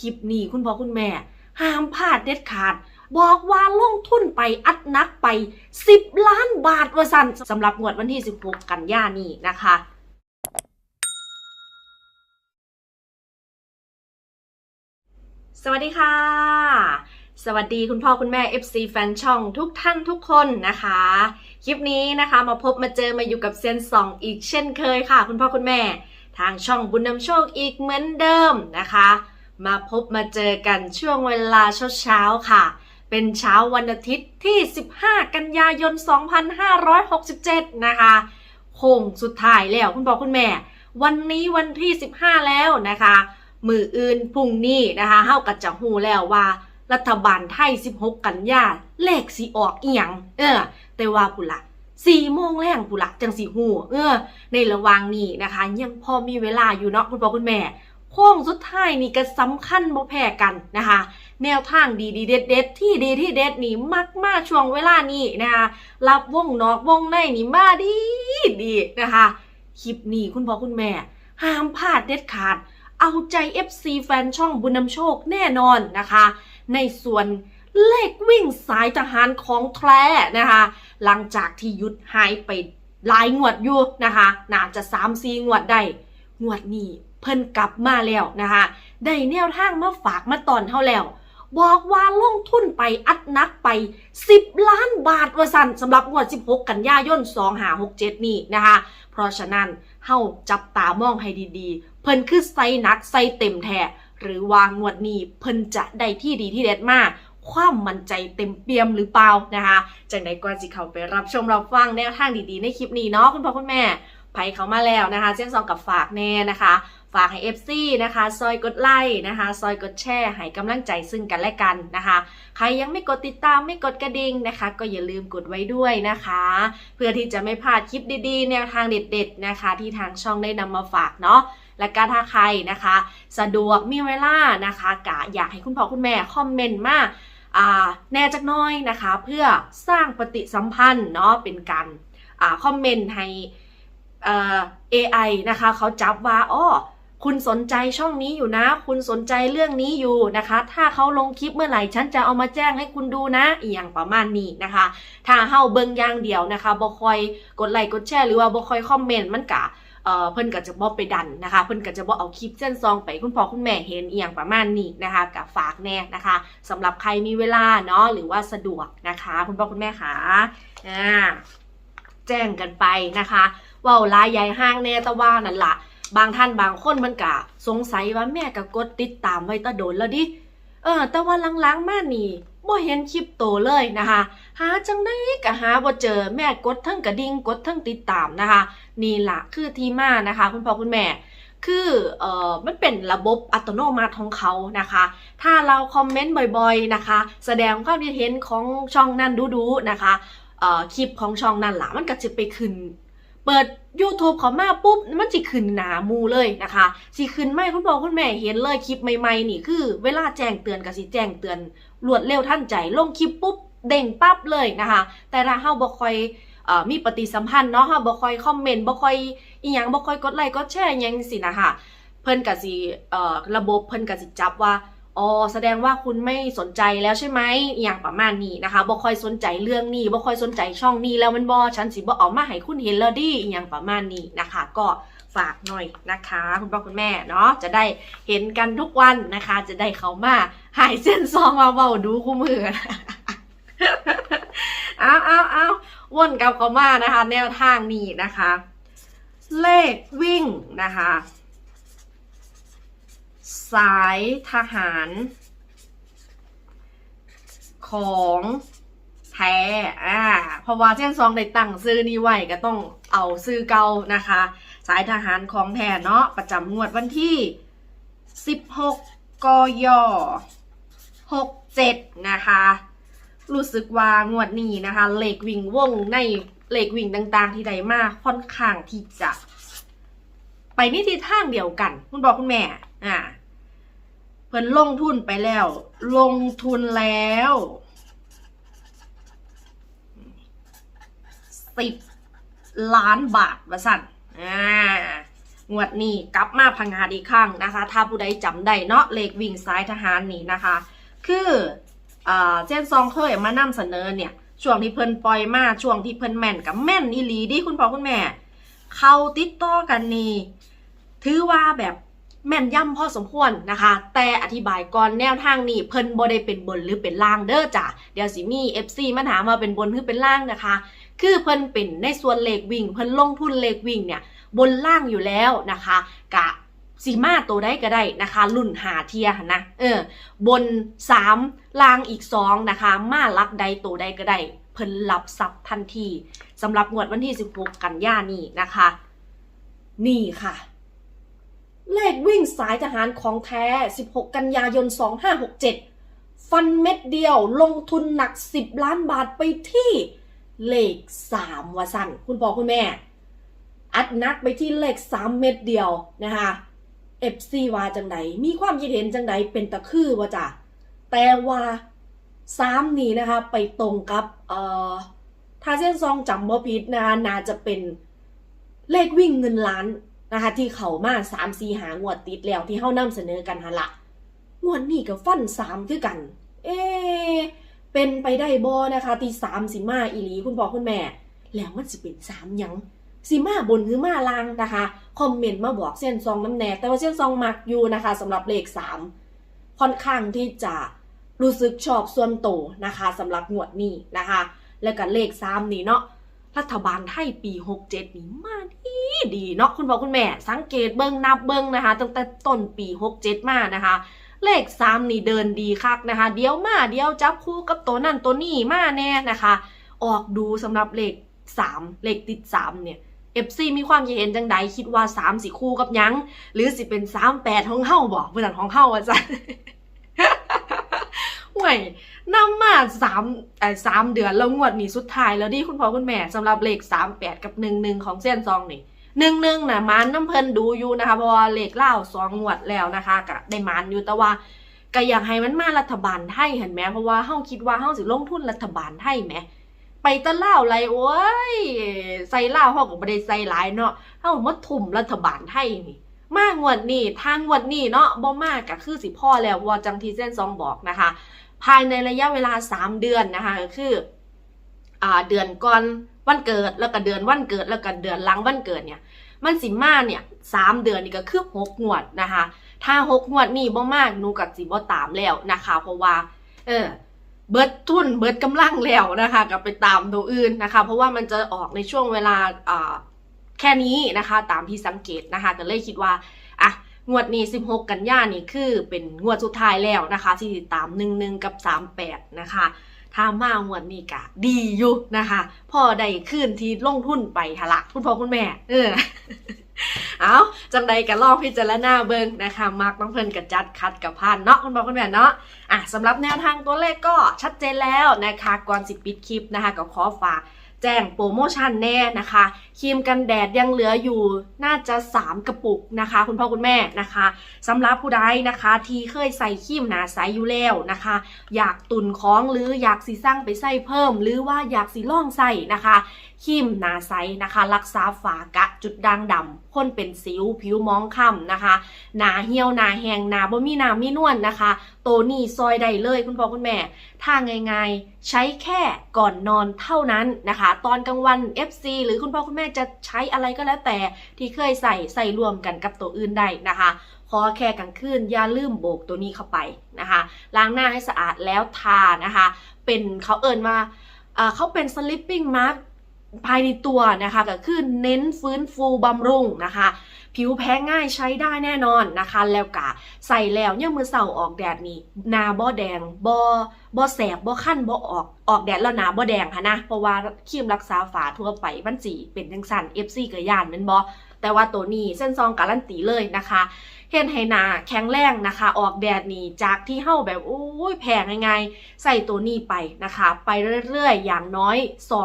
คลิปนี้คุณพ่อคุณแม่ ห้ามพลาดเด็ดขาด บอกว่าลงทุนไปอัดนักไป 10 ล้านบาทว่าสันสำหรับงวดวันที่ 16 กันยานี้นะคะสวัสดีค่ะ สวัสดีคุณพ่อคุณแม่ FC แฟนช่องทุกท่านทุกคนนะคะ คลิปนี้นะคะมาพบมาเจอมาอยู่กับเซนสองอีกเช่นเคยค่ะ คุณพ่อคุณแม่ ทางช่องบุญนำโชคอีกเหมือนเดิมนะคะ มาพบมาเจอกันช่วงเวลาเช้าๆค่ะ เป็นเช้าวันอาทิตย์ที่ 15 กันยายน 2567 นะคะโค้งสุดท้ายแล้วคุณพ่อคุณแม่ วันนี้วันที่ 15 แล้วนะคะ มืออื่นพุ่งนี้นะคะเฮาก็จะฮู้แล้วว่า รัฐบาลไทย 16 กันยาเลขสิออกเอียง เออ แต่ว่าปุละสี่โมงแรงปุละจังสีหูเออ ในระหว่างนี้นะคะ ยังพอมีเวลาอยู่เนาะคุณพ่อคุณแม่ โค้งสุดท้ายนี่ก็สำคัญบ่แพ้กันนะคะ แนวทางดีดีเด็ดเด็ดที่ดีที่เด็ดนี่มักมากช่วงเวลานี้นะคะรับวงนอกวงในนี่มาดีดีนะคะคลิปนี้คุณพ่อคุณแม่ ห้ามพลาดเด็ดขาด เอาใจ FC แฟนช่องบุญนำโชคแน่นอนนะคะ ในส่วนเลขวิ่งสายทหารของแท้นะคะ หลังจากที่ยุดหายไปหลายงวดอยู่นะคะ น่าจะ3 4งวดได้งวดนี้ เพิ่นกลับมาแล้วนะคะได้แนวทางมาฝากมาตอนเท่าแล้ว บอกว่าลงทุนไปอัดนักไป 10 ล้านบาทว่าสันสำหรับงวด 16 กันยายน2567 นี้นะคะ เพราะฉะนั้นเฮาจับตามองให้ดีๆ เพิ่นคือใส่นักใส่เต็มแท้หรือวางงวดนี้เพิ่นจะได้ที่ดีที่เด็ดมากความมั่นใจเต็มเปี่ยมหรือเปล่านะคะจากไหนก่อนสิเขาไปรับชมรับฟังแนวทางดีๆ ในคลิปนี้เนาะคุณพ่อคุณแม่ไผเขามาแล้วนะคะเส้นซองกับฝากแน่นะคะ ฝากให้ FC นะคะซอยกดไลค์นะคะ ซอยกดแชร์ให้กำลังใจซึ่งกันและกันนะคะ ใครยังไม่กดติดตามไม่กดกระดิ่งนะคะ ก็อย่าลืมกดไว้ด้วยนะคะ เพื่อที่จะไม่พลาดคลิปดีๆ แนวทางเด็ด ๆ นะคะ ที่ทางช่องได้นำมาฝากเนาะและก็ถ้าใครนะคะ สะดวกมีเวลานะคะกะอยากให้คุณพ่อคุณแม่คอมเมนต์มาแน่จักน้อยนะคะ เพื่อสร้างปฏิสัมพันธ์เนาะเป็นการอคอมเมนต์ให้เอ่อ AI นะคะ เขาจับว่าอ้อ คุณสนใจช่องนี้อยู่นะ คุณสนใจเรื่องนี้อยู่นะคะ ถ้าเขาลงคลิปเมื่อไหร่ฉันจะเอามาแจ้งให้คุณดูนะอย่างประมาณนี้นะคะ ถ้าเฮาเบิ่งอย่างเดียวนะคะบ่คอยกดไลค์กดแชร์หรือว่าบ่คอยคอมเมนต์มันกะเอ่อเพิ่นก็จะบ่ไปดันนะคะ เพิ่นก็จะบ่เอาคลิปเส้นซองไปคุณพ่อคุณแม่เห็นเอียงประมาณนี้นะคะกับฝากแน่นะคะสำหรับใครมีเวลาเนาะหรือว่าสะดวกนะคะ คุณพ่อคุณแม่ค่ะอ่าแจ้งกันไปนะคะว่าลายใหญ่ห้างแน่ตะว่านั่นละ บางท่านบางคนมันกะสงสัยว่าแม่ก็กดติดตามไว้ตะโดนแล้วดิ เออ แต่ว่าหลังๆมานี่บ่เห็นคลิปโตเลยนะคะ หาจังได้ก็หาบ่เจอแม่กดทั้งกระดิ่งกดทั้งติดตามนะคะ นี่ละคือที่มานะคะ คุณพ่อคุณแม่ คือเอ่อมันเป็นระบบอัตโนมัติของเขานะคะ ถ้าเราคอมเมนต์บ่อยๆนะคะ แสดงความคิดเห็นของช่องนั้นดูๆนะคะเอ่อคลิปของช่องนั้นละมันก็จะไปขึ้น เปิด YouTube เขามาปุ๊บ มันจะขึ้นหนามูเลยนะคะสิขึ้นไม่คุณพ่อคุณแม่เห็นเลยคลิปใหม่ๆนี่คือ เวลาแจ้งเตือนก็สิแจ้งเตือนรวดเร็วทันใจลงคลิปปุ๊บเด้งปั๊บเลยนะคะ แต่ถ้าเฮาบ่ค่อยมีปฏิสัมพันธ์เนาะค่ะบ่ค่อยคอมเมนต์บ่ค่อยอีหยังบ่ค่อยกดไลค์กดแชร์หยังสินะคะเพิ่นก็สิระบบเพิ่นก็สิจับว่า อ๋อแสดงว่าคุณไม่สนใจแล้วใช่ไหมอย่างประมาณนี้นะคะบ่ค่อยสนใจเรื่องนี้บ่ค่อยสนใจช่องนี้แล้วมันบ่ฉันสิบ่เอามาให้คุณเห็นแล้วดิอย่างประมาณนี้นะคะ ก็ฝากหน่อยนะคะ คุณพ่อคุณแม่เนาะจะได้เห็นกันทุกวันนะคะ จะได้เขามาหายเส้นซองมาเว้าดูคู่มือเอาเอาเอาวนกลับเขามานะคะ แนวทางนี้นะคะ เลขวิ่งนะคะ สายทหาร ของแท้อ่าเพราะว่าเช่นซองได้ตั้งซื้อนี้ไว้ก็ต้องเอาซื้อเก่านะคะ สายทหารของแท้เนาะประจำงวดวันที่ 16กย67 นะคะ รู้สึกว่างวดนี้นะคะ เลขวิ่งวงในเลขวิ่งต่างๆ ที่ใดมาค่อนข้างที่จะ ไปในทิศทางเดียวกัน คุณบอกคุณแม่ อ่า เพิ่นลงทุนไปแล้ว ลงทุนแล้วสิบล้านบาทว่าสั่นอ่างวดนี้กลับมาพังงาดอีกครั้งนะคะ ถ้าผู้ใดจำได้เนาะเลขวิ่งซ้ายทหารนี่นะคะ คืออ่าเจนซองเคยมานำเสนอเนี่ย ช่วงที่เพิ่นปล่อยมาช่วงที่เพิ่นแม่นกับแม่นอีหลีดิคุณพ่อคุณแม่ เข้าติดต่อกันนี่ถือว่าแบบ แม่นย่ำพอสมควรนะคะ แต่อธิบายก่อนแนวทางนี้เพิ่นบ่ได้เป็นบนหรือเป็นล่างเด้อจ้ะเดี๋ยวสิมี FC มาถามว่าเป็นบนหรือเป็นล่างนะคะ คือเพิ่นเป็นในส่วนเลขวิ่ง เพิ่นลงทุนเลขวิ่งเนี่ยบนล่างอยู่แล้วนะคะกะสีมาตัวได้ก็ได้นะคะ รุ่นหาเทียนะเออบนสามล่างอีกสองนะคะ มาลักใดตัวใดก็ได้เพิ่นรับทรัพย์ทันทีสำหรับงวดวันที่ 16 กันยานี่นะคะ นี่ค่ะ เลขวิ่งสายทหารของแท้ 16 กันยายน 2567 ฟันเม็ดเดียวลงทุนหนัก 10 ล้านบาทไปที่เลข 3วะสั่นคุณพ่อคุณแม่ อัดนักไปที่เลข 3 เม็ดเดียวนะคะ FC ว่าจังไดมีความคิดเห็นจังไดเป็นตะคือว่าจ้ะแต่ว่า3นี้นะคะไปตรงกับเอ่อถ้าเส้นซองจำบ่ผิดนะคะน่าจะเป็นเลขวิ่งเงินล้าน นะคะ ที่เขามา3 4หางวดติดแล้วที่เฮานำเสนอกันหั่นละงวดนี้ก็ฟัน3คือกัน เอเป็นไปได้บ่นะคะที่3สิมาอีหลีคุณพ่อคุณแม่ แล้วมันสิเป็น3หยังสีมาบนหรือมาล่างนะคะ คอมเมนต์มาบอกเส้นซองน้ำแน่แต่ว่าเส้นซองมักอยู่นะคะสำหรับเลขสามค่อนข้างที่จะรู้สึกชอบส่วนโตนะคะสำหรับงวดนี้นะคะ แล้วก็เลขสามนี่เนาะ รัฐบาลไทยปี 67 นี่มาดีดีเนาะคุณพ่อคุณแม่ สังเกตเบิ้งนับเบิ้งนะคะตั้งแต่ต้นปี 67 มานะคะ เลขสามนี่เดินดีคักนะคะ เดี๋ยวมาเดี๋ยวจับคู่กับตัวนั่นตัวนี้มาแน่นะคะ ออกดูสำหรับเลขสามเลขติดสามเนี่ย FC มีความคิดเห็นจังใดคิดว่า3สิคู่กับยัง หรือสิเป็น 3 8ของเฮาบอกเพื่อนของเฮาว่าจ้ะ ห่วยนำมา3ไอ้3เดือนแล้วงวดนี้สุดท้ายแล้วดิคุณพ่อคุณแม่สำหรับเลข38กับ11ของเส้นซองนี่11น่ะมันน้ำเพลินดูอยู่นะคะเพราะว่าเลขเล่า2งงวดแล้วนะคะก็ได้มันอยู่แต่ว่าก็อยากให้มันมารัฐบาลไทยเห็นไหมเพราะว่าเฮาคิดว่าเฮาสิลงทุนรัฐบาลไทยแหมไปตะเล่าวไรโอ้ยใส่เล่าวเฮาก็บ่ได้ใส่หลายเนาะเฮามาทุ่มรัฐบาลไทยนี่มางวดนี้ทางงวดนี้เนาะบ่มากก็คือสิพ่อแล้วว่าจังที่เส้นซองบอกนะคะ ภายในระยะเวลา 3 เดือนนะคะก็คืออเดือนก่อนวันเกิดแล้วก็เดือนวันเกิดแล้วก็เดือนหลังวันเกิดเนี่ยมันสิมาเนี่ยสามเดือนนี่ก็คือหกงวดนะคะ ถ้าหกงวดนี่บ่มากหนูกับสิบ่ตามแล้วนะคะ เพราะว่า เออเบิดทุนเบิดกำลังแล้วนะคะกับไปตามตัวอื่นนะคะ เพราะว่ามันจะออกในช่วงเวลาอ่าแค่นี้นะคะ ตามที่สังเกตนะคะก็เลยคิดว่าอะ งวดนี้ 16 กันยานี่คือเป็นงวดสุดท้ายแล้วนะคะที่ติดตาม 11 กับ 38 นะคะถ้ามางวดนี้กะดีอยู่นะคะพอได้ขึ้นที่ลงทุนไปหะละคุณพ่อคุณแม่ เออเอาจังใดกันลองพิจารณาเบิงนะคะมักน้องเพิ่นกับจัดคัดกับพานเนาะคุณพ่อคุณแม่เนาะอะสำหรับแนวทางตัวเลขก็ชัดเจนแล้วนะคะก่อนสิปิดคลิปนะคะก็ขอฝาก แจ้งโปรโมชั่นแน่นะคะครีมกันแดดยังเหลืออยู่น่าจะ 3 กระปุกนะคะ คุณพ่อคุณแม่นะคะสำหรับผู้ใดนะคะที่เคยใส่ครีมหนาใสอยู่แล้วนะคะ อยากตุนของหรืออยากสีสร้างไปใส่เพิ่ม หรือว่าอยากสีล่องใส่นะคะครีมหนาใสนะคะ รักษาฝากะจุดด่างดำ คนเป็นสิวผิวมองคล้ำนะคะ หนาเหี่ยวหนาแห้งหนาบ่มีหนามีนวลนนะคะโตนี่ซอยได้เลยคุณพ่อคุณแม่ถ้าง่ายๆใช้แค่ก่อนนอนเท่านั้นนะคะ ตอนกลางวัน FC หรือคุณพ่อคุณแม่จะใช้อะไรก็แล้วแต่ที่เคยใส่ใส่รวมกันกับตัวอื่นได้นะคะขอแค่กลางคืนอย่าลืมโบกตัวนี้เข้าไปนะคะล้างหน้าให้สะอาดแล้วทานะคะ เป็นเขาเอินว่าอ่าเขาเป็น sleeping mask ภายในตัวนะคะก็คือเน้นฟื้นฟูบำรุงนะคะ ผิวแพ้ง่ายใช้ได้แน่นอนนะคะ แล้วกะใส่แล้วเนี่ยมือเสาออกแดดนี่นาบ่แดงบ่บ่แสบบ่ขั้นบ่ออกออกแดดแล้วนาบ่แดงค่ะนะเพราะว่าครีมรักษาฝาทั่วไปมันสีเป็นจังสันเอฟซีก็ย่านแม่นบ่ แต่ว่าตัวนี้เส้นซองการันตีเลยนะคะเห็นให้หนาแข็งแรงนะคะ ออกแดดนี่จากที่เฮาแบบโอ้ยแพงง่ายๆใส่ตัวนี้ไปนะคะ ไปเรื่อยๆ อย่างน้อย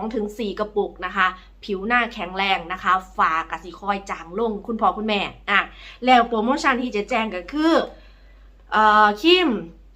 2-4 กระปุกนะคะ ผิวหน้าแข็งแรงนะคะฝากสิคอยจางลงคุณพ่อคุณแม่อะแล้วโปรโมชั่นที่จะแจ้งก็คือเอ่อครีม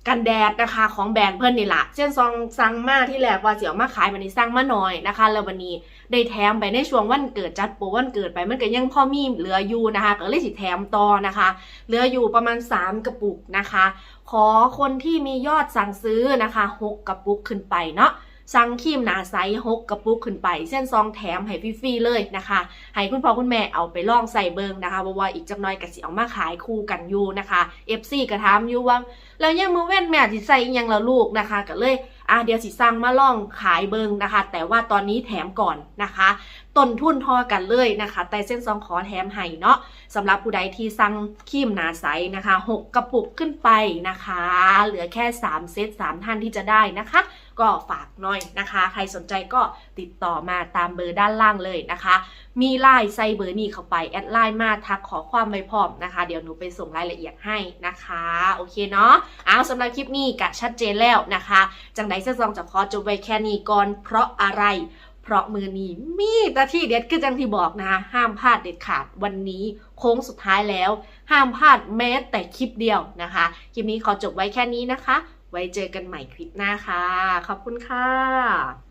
กันแดดนะคะของแบรนด์เพิ่นนี่ละเส้นซองสั่งมาที่แรกว่าเสียวมาขายวันนี้สั่งมาหน่อยนะคะ แล้ววันนี้ ได้แถมไปในช่วงวันเกิดจัดโปรวันเกิดไปมันก็ยังพอมีเหลืออยู่นะคะก็เลยสิแถมต่อนะคะ เหลืออยู่ประมาณ 3 กระปุกนะคะ ขอคนที่มียอดสั่งซื้อนะคะ 6 กระปุกขึ้นไปเนาะสั่งครีมหนาใส6กระปุกขึ้นไปเส้นซองแถมให้ฟรีๆเลยนะคะ ให้คุณพ่อคุณแม่เอาไปลองใส่เบิงนะคะเพราะว่าอีกจักน้อยก็สิเอามาขายคู่กันอยู่นะคะ FC ก็ถามอยู่ว่าแล้วยังมือเว้นแม่สิใส่อิหยังละลูกนะคะก็เลย อะเดี๋ยวสิสั่งมาล่องขายเบิงนะคะ แต่ว่าตอนนี้แถมก่อนนะคะต้นทุนทอกันเลยนะคะแต่เส้นซองขอแถมให้เนาะสำหรับผู้ใดที่สั่งครีมหนาใสนะคะ 6 กระปุกขึ้นไปนะคะ เหลือแค่ 3 เซต3 ท่านที่จะได้นะคะ ก็ฝากหน่อยนะคะ ใครสนใจก็ติดต่อมาตามเบอร์ด้านล่างเลยนะคะ มีไลน์ใส่เบอร์นี้เข้าไปแอดไลน์มาทักขอความไว้พร้อมนะคะ เดี๋ยวหนูไปส่งรายละเอียดให้นะคะโอเคเนาะเอาสำหรับคลิปนี้กะชัดเจนแล้วนะคะ จังไดเส้นซองจะขอจบไว้แค่นี้ก่อนเพราะอะไรเพราะมือนี้มีหน้าที่เด็ดคือจังที่บอกนะคะห้ามพลาดเด็ดขาดวันนี้โค้งสุดท้ายแล้ว ห้ามพลาดแม้แต่คลิปเดียวนะคะ คลิปนี้ขอจบไว้แค่นี้นะคะ ไว้เจอกันใหม่คลิปหน้าค่ะ ขอบคุณค่ะ